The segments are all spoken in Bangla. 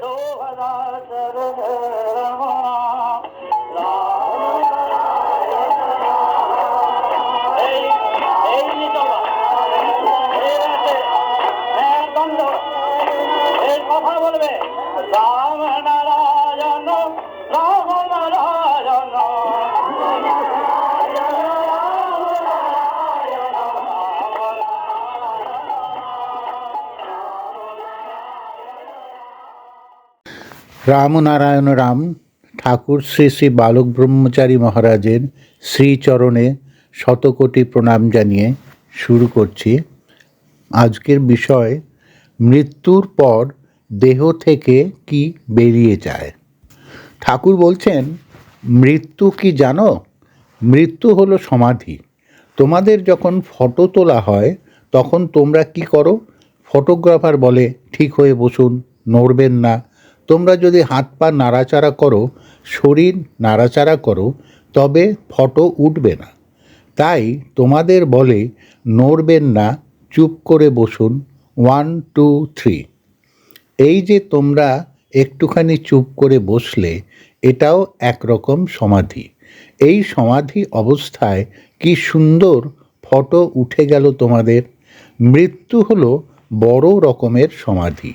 এই রামনারায়ণ রাম ঠাকুর শ্রী শ্রী বালক ব্রহ্মচারী মহারাজের শ্রীচরণে শতকোটি প্রণাম জানিয়ে শুরু করছি। আজকের বিষয়, মৃত্যুর পর দেহ থেকে কি বেরিয়ে যায়? ঠাকুর বলছেন, মৃত্যু কি জানো? মৃত্যু হলো সমাধি। তোমাদের যখন ফটো তোলা হয়, তখন তোমরা কি করো? ফটোগ্রাফার বলে, ঠিক হয়ে বসুন, নড়বেন না তোমরা যদি হাত পা নাড়াচাড়া করো, শরীর নাড়াচাড়া করো, তবে ফটো উঠবে না। তাই তোমাদের বলে নড়বেন না, চুপ করে বসুন। One, two, three. এই যে তোমরা একটুখানি চুপ করে বসলে, এটাও একরকম সমাধি। এই সমাধি অবস্থায় কি সুন্দর ফটো উঠে গেল তোমাদের। মৃত্যু হলো বড় রকমের সমাধি।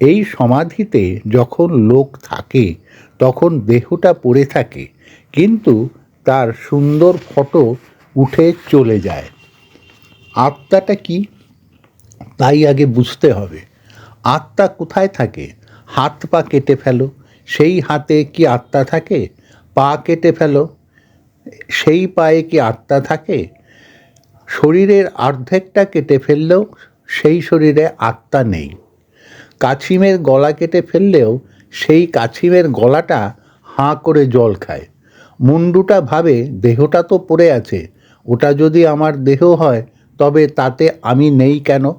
এই সমাধিতে যখন লোক থাকে, তখন দেহটা পড়ে থাকে, কিন্তু তার সুন্দর ফটো উঠে চলে যায়। আত্মাটা কি? তাই আগে বুঝতে হবে। আত্মা কোথায় থাকে? হাত পা কেটে ফেলো। সেই হাতে কি আত্মা থাকে? পা কেটে ফেলো। সেই পায়ে কি আত্মা থাকে? শরীরের অর্ধেকটা কেটে ফেললেও সেই শরীরে আত্মা নেই। কাছিমের গলা কেটে ফেললেও সেই কাছিমের গলাটা হাঁ করে জল খায়। মুন্ডুটা ভাবে, দেহটা তো পড়ে আছে, ওটা যদি আমার দেহ হয়, তবে তাতে আমি নেই কেন?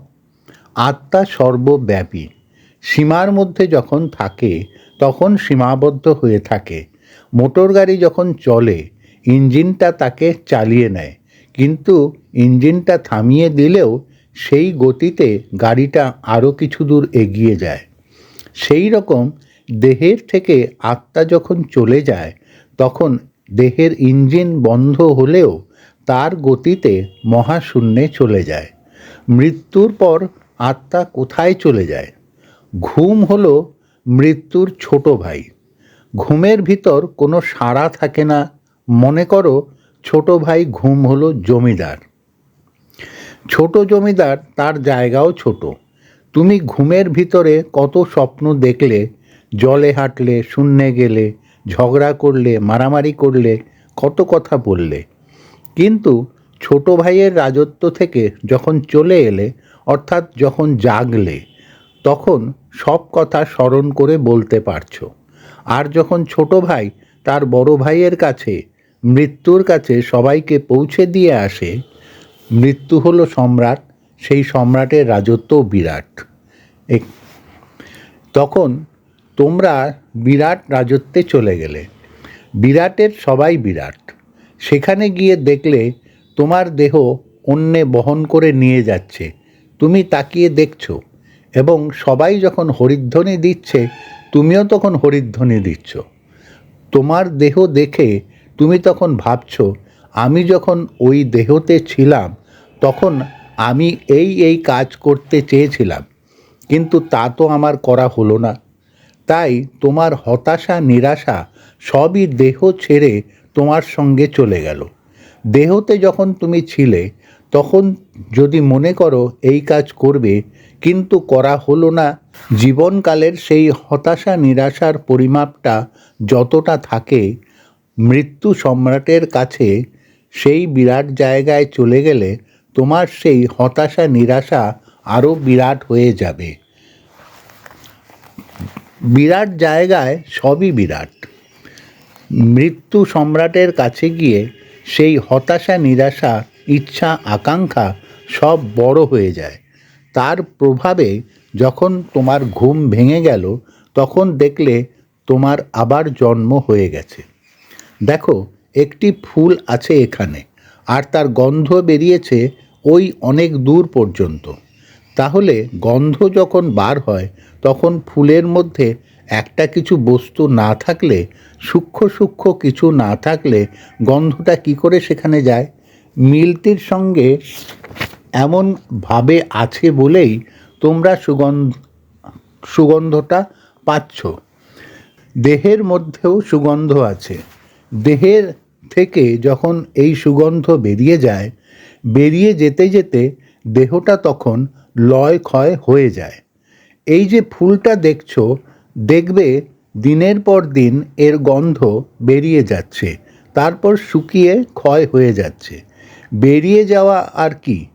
আত্মা সর্বব্যাপী। সীমার মধ্যে যখন থাকে, তখন সীমাবদ্ধ হয়ে থাকে। মোটর গাড়ি যখন চলে, ইঞ্জিনটা তাকে চালিয়ে নেয়। কিন্তু ইঞ্জিনটা থামিয়ে দিলেও সেই গতিতে গাড়িটা আরও কিছু দূর এগিয়ে যায়। সেই রকম দেহের থেকে আত্মা যখন চলে যায়, তখন দেহের ইঞ্জিন বন্ধ হলেও তার গতিতে মহাশূন্যে চলে যায়। মৃত্যুর পর আত্মা কোথায় চলে যায়? ঘুম হলো মৃত্যুর ছোট ভাই। ঘুমের ভিতর কোনো সাড়া থাকে না। মনে করো ছোট ভাই ঘুম হলো জমিদার। ছোট জমিদার তার জায়গাও ছোট। তুমি ঘুমের ভিতরে কত স্বপ্ন দেখলে, জলে হাঁটলে, শূন্যে গেলে, ঝগড়া করলে, মারামারি করলে, কত কথা বললে। কিন্তু ছোট ভাইয়ের রাজত্ব থেকে যখন চলে এলে, অর্থাৎ যখন জাগলে, তখন সব কথা স্মরণ করে বলতে পারছ। আর যখন ছোট ভাই তার বড় ভাইয়ের কাছে, মৃত্যুর কাছে সবাইকে পৌঁছে দিয়ে আসে মৃত্যু হলো সম্রাট, সেই সম্রাটের রাজত্ব বিরাট। তখন তোমরা বিরাট রাজত্বে চলে গেলে। বিরাটের সবাই বিরাট। সেখানে গিয়ে দেখলে তোমার দেহ অন্যে বহন করে নিয়ে যাচ্ছে। তুমি তাকিয়ে দেখছ এবং সবাই যখন হরিধ্বনি দিচ্ছে, তুমিও তখন হরিধ্বনি দিচ্ছ। তোমার দেহ দেখে তুমি তখন ভাবছ আমি যখন ওই দেহতে ছিলাম, তখন আমি এই এই কাজ করতে চেয়েছিলাম, কিন্তু তা তো আমার করা হলো না। তাই তোমার হতাশা, নিরাশা সবই দেহ ছেড়ে তোমার সঙ্গে চলে গেল। দেহতে যখন তুমি ছিলে, তখন যদি মনে করো এই কাজ করবে, কিন্তু করা হলো না, জীবনকালের সেই হতাশা, নিরাশার পরিমাপটা যতটা থাকে, মৃত্যু সম্রাটের কাছে সেই বিরাট জায়গায় চলে গেলে তোমার সেই হতাশা, নিরাশা আরও বিরাট হয়ে যাবে। বিরাট জায়গায় সবই বিরাট। মৃত্যু সম্রাটের কাছে গিয়ে সেই হতাশা, নিরাশা, ইচ্ছা, আকাঙ্ক্ষা সব বড় হয়ে যায়। তার প্রভাবে যখন তোমার ঘুম ভেঙে গেল, তখন দেখলে তোমার আবার জন্ম হয়ে গেছে। দেখো একটি ফুল আছে এখানে, আর তার গন্ধ বেরিয়েছে ওই অনেক দূর পর্যন্ত। তাহলে গন্ধ যখন বার হয়, তখন ফুলের মধ্যে একটা কিছু বস্তু না থাকলে, সূক্ষ্ম সূক্ষ্ম কিছু না থাকলে গন্ধটা কি করে সেখানে যায়? মিলটির সঙ্গে এমন ভাবে আছে বলেই তোমরা সুগন্ধ, সুগন্ধটা পাচ্ছ। দেহের মধ্যেও সুগন্ধ আছে। দেহের থেকে যখন এই সুগন্ধ বেরিয়ে যায়, বেরিয়ে যেতে যেতে দেহটা তখন লয় ক্ষয় হয়ে যায়। এই যে ফুলটা দেখছ, দেখবে দিনের পর দিন এর গন্ধ বেরিয়ে যাচ্ছে, তারপর শুকিয়ে ক্ষয় হয়ে যাচ্ছে। বেরিয়ে যাওয়া আর কি?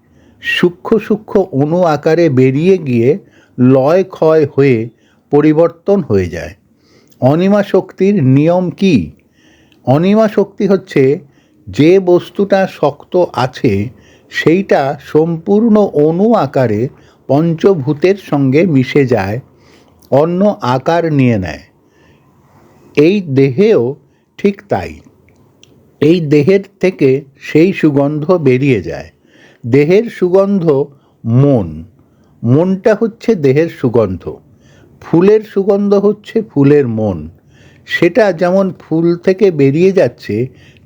সূক্ষ্ম সূক্ষ্ম অণু আকারে বেরিয়ে গিয়ে লয় ক্ষয় হয়ে পরিবর্তন হয়ে যায়। অনিমা শক্তির নিয়ম কি? অনিমা শক্তি হচ্ছে যে বস্তুটা শক্ত আছে, সেইটা সম্পূর্ণ অণু আকারে পঞ্চভূতের সঙ্গে মিশে যায়, অন্য আকার নিয়ে নেয়। এই দেহেও ঠিক তাই। এই দেহের থেকে সেই সুগন্ধ বেরিয়ে যায়। দেহের সুগন্ধ মন। মনটা হচ্ছে দেহের সুগন্ধ। ফুলের সুগন্ধ হচ্ছে ফুলের মন। সেটা যেমন ফুল থেকে বেরিয়ে যাচ্ছে,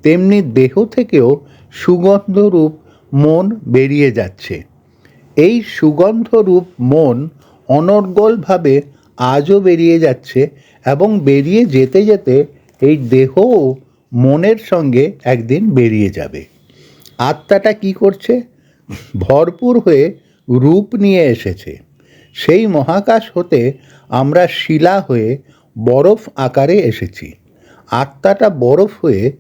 তেমনি দেহ থেকেও সুগন্ধরূপ মন বেরিয়ে যাচ্ছে। এই সুগন্ধরূপ মন অনর্গলভাবে আজও বেরিয়ে যাচ্ছে এবং বেরিয়ে যেতে যেতে এই দেহও মনের সঙ্গে একদিন বেরিয়ে যাবে। আত্মাটা কি করছে? ভরপুর হয়ে রূপ নিয়ে এসেছে। সেই মহাকাশ হতে আমরা শিলা হয়ে বরফ আকারে এসেছি। আত্মাটা বরফ হয়ে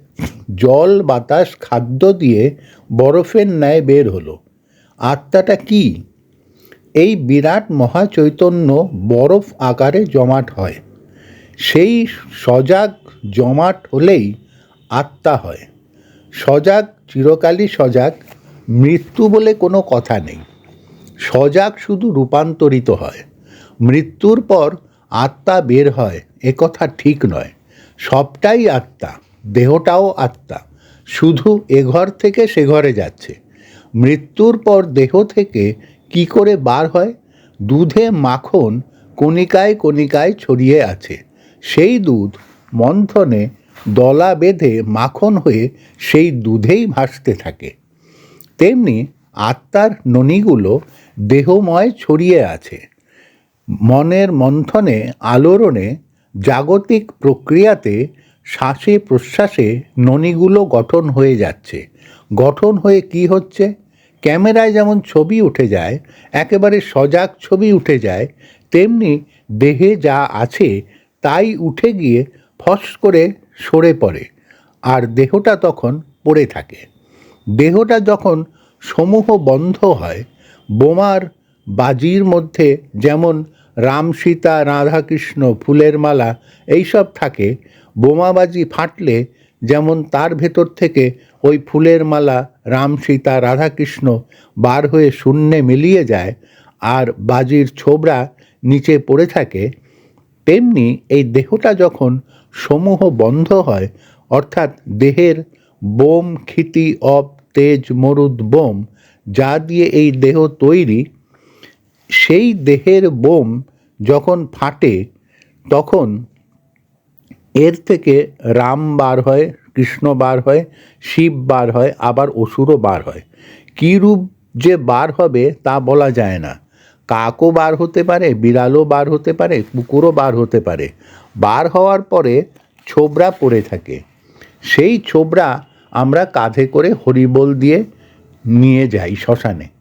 জল, বাতাস, খাদ্য দিয়ে বরফের ন্যায় বের হলো। আত্মাটা কি? এই বিরাট মহাচৈতন্য বরফ আকারে জমাট হয়। সেই সজাগ জমাট হলেই আত্মা হয়। সজাগ, চিরকালই সজাগ, মৃত্যু বলে কোনো কথা নেই। সজাগ শুধু রূপান্তরিত হয়। মৃত্যুর পর আত্মা বের হয়, এ কথা ঠিক নয়। সবটাই আত্মা, দেহটাও আত্মা। শুধু এ ঘর থেকে সে ঘরে যাচ্ছে। মৃত্যুর পর দেহ থেকে কি করে বার হয়? দুধে মাখন কণিকায় কণিকায় ছড়িয়ে আছে। সেই দুধ মন্থনে দলা বেঁধে মাখন হয়ে সেই দুধেই ভাসতে থাকে। তেমনি আত্মার ননিগুলো দেহময় ছড়িয়ে আছে। মনের মন্থনে, আলোড়নে, জাগতিক প্রক্রিয়াতে শ্বাসে প্রশ্বাসে ননিগুলো গঠন হয়ে যাচ্ছে। গঠন হয়ে কি হচ্ছে? ক্যামেরায় যেমন ছবি উঠে যায়, একেবারে সজাগ ছবি উঠে যায়, তেমনি দেহে যা আছে তাই উঠে গিয়ে ফস করে সরে পড়ে, আর দেহটা তখন পড়ে থাকে। দেহটা যখন সমূহ বন্ধ হয়, বোমার বাজির মধ্যে যেমন রাম, সীতা রাধাকৃষ্ণ ফুলের মালা, এইসব থাকে। বোমাবাজি ফাটলে যেমন তার ভেতর থেকে ওই ফুলের মালা রাম, সীতা রাধাকৃষ্ণ বার হয়ে শূন্যে মিলিয়ে যায় আর বাজির ছোবড়া নিচে পড়ে থাকে, তেমনি এই দেহটা যখন সমূহ বন্ধ হয়, অর্থাৎ দেহের বোম, ক্ষিতি, অপ, তেজ, মরুদ, বোম, যা দিয়ে এই দেহ তৈরি, সেই দেহের বোম যখন ফাটে, তখন এর থেকে রাম বার হয়, কৃষ্ণ বার হয়, শিব বার হয়, আবার অসুরও বার হয়। কী রূপ যে বার হবে তা বলা যায় না। কাকও বার হতে পারে, বিড়ালও বার হতে পারে, কুকুরও বার হতে পারে। বার হওয়ার পরে ছোবরা পড়ে থাকে। সেই ছোবড়া আমরা কাঁধে করে হরিবোল দিয়ে নিয়ে যাই শ্মশানে।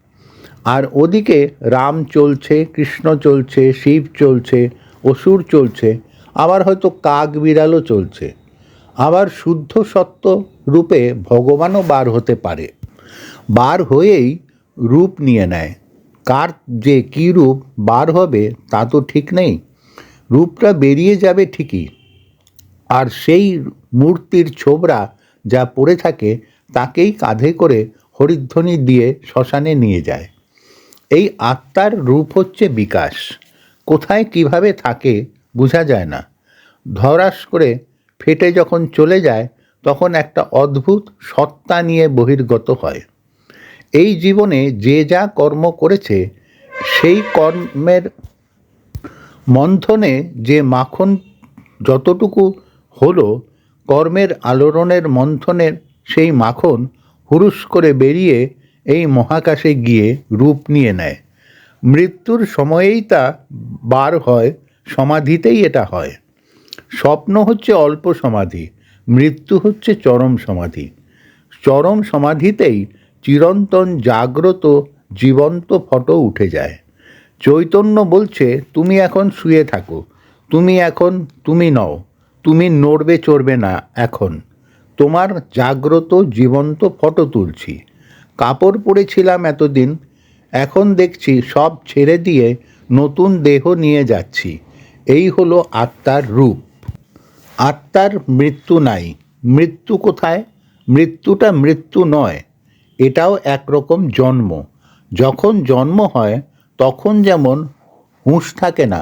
আর ওদিকে রাম চলছে, কৃষ্ণ চলছে, শিব চলছে, অসুর চলছে, আবার হয়তো কাক বিড়ালও চলছে। আবার শুদ্ধ সত্য রূপে ভগবানও বার হতে পারে। বার হয়েই রূপ নিয়ে নেয়। কার যে কী রূপ বার হবে তা তো ঠিক নেই। রূপটা বেরিয়ে যাবে ঠিকই। আর সেই মূর্তির ছোবড়া যা পড়ে থাকে তাকেই কাঁধে করে হরিধ্বনি দিয়ে শ্মশানে নিয়ে যায়। এই আত্মার রূপ হচ্ছে বিকাশ। কোথায় কীভাবে থাকে বোঝা যায় না। ধরাস করে ফেটে যখন চলে যায়, তখন একটা অদ্ভুত সত্তা নিয়ে বহির্গত হয়। এই জীবনে যে যা কর্ম করেছে, সেই কর্মের মন্থনে যে মাখন যতটুকু হলো, কর্মের আলোড়নের মন্থনের সেই মাখন হুরুস করে বেরিয়ে এই মহাকাশে গিয়ে রূপ নিয়ে নেয়। মৃত্যুর সময়েই তা বার হয়, সমাধিতেই এটা হয়। স্বপ্ন হচ্ছে অল্প সমাধি, মৃত্যু হচ্ছে চরম সমাধি। চরম সমাধিতেই চিরন্তন জাগ্রত, জীবন্ত ফটো উঠে যায়। চৈতন্য বলছে, তুমি এখন শুয়ে থাকো। তুমি এখন, তুমি নও। তুমি নড়বে চড়বে না এখন। তোমার জাগ্রত, জীবন্ত ফটো তুলছি। কাপড় পরেছিলাম এতদিন, এখন দেখছি সব ছেড়ে দিয়ে নতুন দেহ নিয়ে যাচ্ছি। এই হলো আত্মার রূপ। আত্মার মৃত্যু নাই। মৃত্যু কোথায়? মৃত্যুটা মৃত্যু নয়, এটাও একরকম জন্ম। যখন জন্ম হয়, তখন যেমন হুঁশ থাকে না,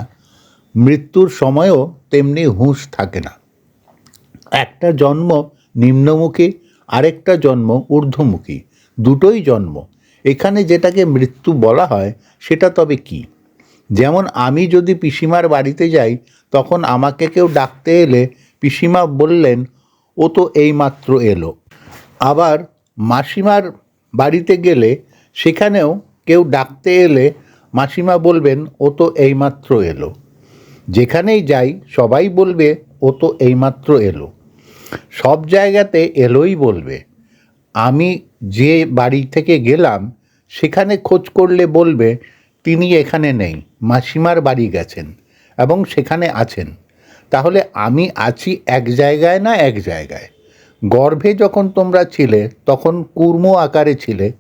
মৃত্যুর সময়ও তেমনি হুঁশ থাকে না। একটা জন্ম নিম্নমুখী, আরেকটা জন্ম ঊর্ধ্বমুখী। দুটোই জন্ম। এখানে যেটাকে মৃত্যু বলা হয়, সেটা তবে কি? যেমন আমি যদি পিসিমার বাড়িতে যাই, তখন আমাকে কেউ ডাকতে এলে পিসিমা বললেন, ও তো এইমাত্র এলো। আবার মাসিমার বাড়িতে গেলে সেখানেও কেউ ডাকতে এলে মাসিমা বলবেন, ও তো এইমাত্র এলো। যেখানেই যাই, সবাই বলবে, ও তো এইমাত্র এলো। সব জায়গাতে এলোই বলবে। আমি যে বাড়ি থেকে গেলাম, সেখানে খোঁজ করলে বলবে, তিনি এখানে নেই, মাসিমার বাড়ি গেছেন এবং সেখানে আছেন। তাহলে আমি আছি এক জায়গায় না এক জায়গায়? গর্ভে যখন তোমরা ছিলে, তখন কুর্ম আকারে ছিলে।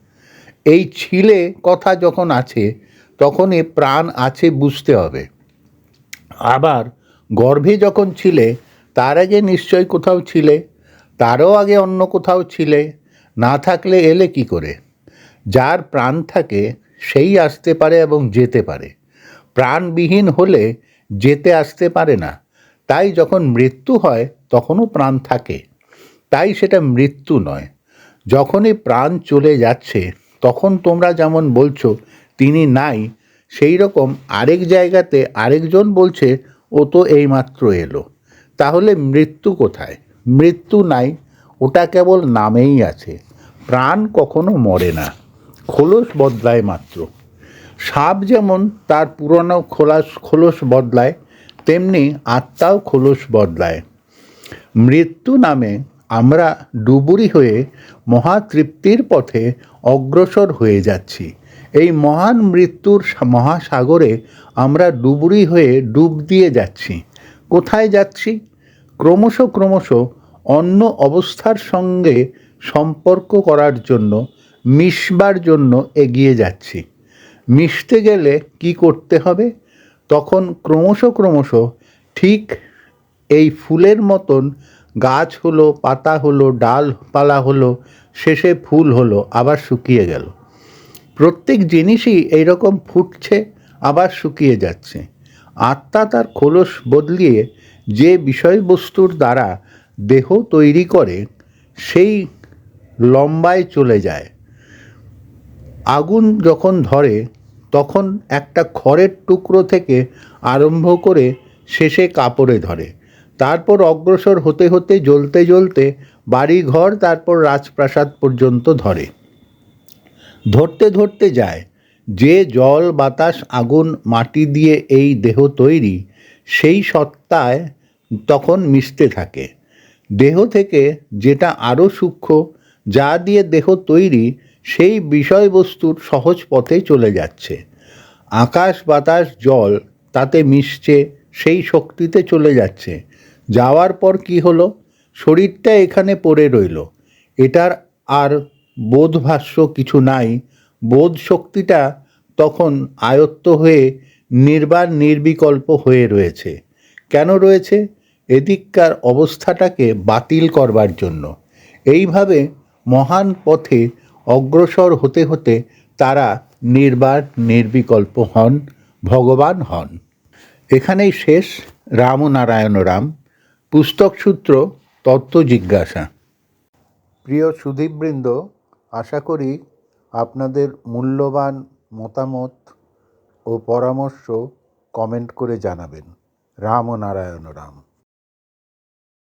এই ছিলে কথা যখন আছে তখন এ প্রাণ আছে বুঝতে হবে। আবার গর্ভে যখন ছিলে, তার আগে নিশ্চয় কোথাও ছিলে, তারও আগে অন্য কোথাও ছিলে না থাকলে এলে কি করে? যার প্রাণ থাকে সেই আসতে পারে এবং যেতে পারে। প্রাণবিহীন হলে যেতে আসতে পারে না। তাই যখন মৃত্যু হয়, তখনও প্রাণ থাকে। তাই সেটা মৃত্যু নয়। যখনই প্রাণ চলে যাচ্ছে, তখন তোমরা যেমন বলছো, তিনি নাই। সেই রকম আরেক জায়গাতে আরেকজন বলছে, ও তো এইমাত্র এলো। তাহলে মৃত্যু কোথায়? মৃত্যু নাই। ওটা কেবল নামেই আছে। প্রাণ কখনো মরে না। খোলস বদলায় মাত্র। সাপ যেমন তার পুরনো খোলাস খোলস বদলায়, তেমনি আত্মাও খোলস বদলায়। মৃত্যু নামে আমরা ডুবুরি হয়ে মহাতৃপ্তির পথে অগ্রসর হয়ে যাচ্ছি। এই মহান মৃত্যুর মহাসাগরে আমরা ডুবুরি হয়ে ডুব দিয়ে যাচ্ছি। কোথায় যাচ্ছি? ক্রমশ ক্রমশ অন্য অবস্থার সঙ্গে সম্পর্ক করার জন্য, মিশবার জন্য এগিয়ে যাচ্ছি। মিশতে গেলে কি করতে হবে? তখন ক্রমশ ক্রমশ ঠিক এই ফুলের মতন গাছ হলো, পাতা হলো, ডালপালা হলো, শেষে ফুল হলো, আবার শুকিয়ে গেল। প্রত্যেক জিনিসই এইরকম ফুটছে, আবার শুকিয়ে যাচ্ছে। আত্মা তার খোলস বদলিয়ে যে বিষয়বস্তুর দ্বারা দেহ তৈরি করে সেই লম্বায় চলে যায়। আগুন যখন ধরে, তখন একটা খড়ের টুকরো থেকে আরম্ভ করে শেষে কাপড়ে ধরে। তারপর অগ্রসর হতে হতে, জ্বলতে জ্বলতে বাড়ি ঘর তারপর রাজপ্রাসাদ পর্যন্ত ধরে। ধরতে ধরতে যায়, যে জল, বাতাস, আগুন, মাটি দিয়ে এই দেহ তৈরি, সেই সত্তায় তখন মিশতে থাকে। দেহ থেকে যেটা আরও সূক্ষ্ম, যা দিয়ে দেহ তৈরি, সেই বিষয়বস্তুর সহজ পথে চলে যাচ্ছে। আকাশ বাতাস জল, তাতে মিশছে, সেই শক্তিতে চলে যাচ্ছে। যাওয়ার পর কি হলো? শরীরটা এখানে পড়ে রইল। এটার আর বোধভাষ্য কিছু নাই। বোধ শক্তিটা তখন আয়ত্ত হয়ে নির্বাণ নির্বিকল্প হয়ে রয়েছে। কেন রয়েছে? এদিককার অবস্থাটাকে বাতিল করবার জন্য। এইভাবে মহান পথে অগ্রসর হতে হতে তারা নির্বাণ নির্বিকল্প হন, ভগবান হন। এখানেই শেষ রামনারায়ণ রাম। পুস্তক সূত্র, তত্ত্ব জিজ্ঞাসা। প্রিয় সুদীপবৃন্দ আশা করি আপনাদের মূল্যবান মতামত ও পরামর্শ কমেন্ট করে জানাবেন। রাম নারায়ণ রাম।